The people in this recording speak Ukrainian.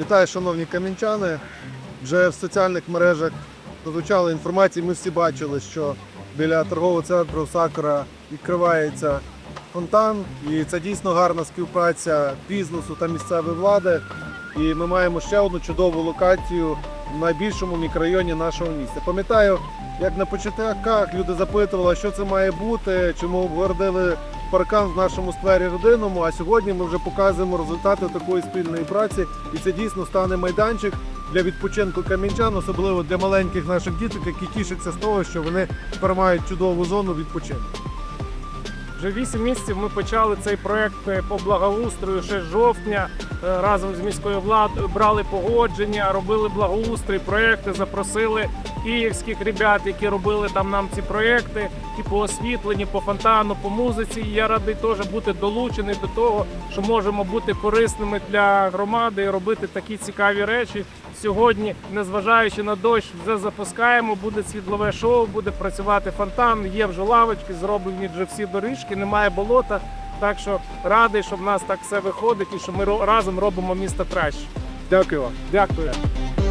Вітаю, шановні кам'янчани. Вже в соціальних мережах прозвучала інформація. Ми всі бачили, що біля торгового центру Сакура відкривається фонтан, і це дійсно гарна співпраця бізнесу та місцевої влади. І ми маємо ще одну чудову локацію в найбільшому мікрорайоні нашого міста. Пам'ятаю, як на початках люди запитували, що це має бути, чому обгородили паркан в нашому сквері родинному. А сьогодні ми вже показуємо результати такої спільної праці, і це дійсно стане майданчик для відпочинку кам'янчан, особливо для маленьких наших діток, які тішаться з того, що вони тепер чудову зону відпочинку. Вже 8 місяців ми почали цей проект е, по благоустрою ще з жовтня. Е, Разом з міською владою брали погодження, робили благоустрій, проекти, запросили київських ребят, які робили там нам ці проекти, і по освітленні, по фонтану, по музиці. І я радий теж бути долучений до того, що можемо бути корисними для громади і робити такі цікаві речі. Сьогодні, незважаючи на дощ, вже запускаємо. Буде світлове шоу, буде працювати фонтан. Є вже лавочки, зроблені вже всі доріжки, немає болота. Так що радий, що в нас так все виходить і що ми разом робимо місто краще. Дякую вам. Дякую.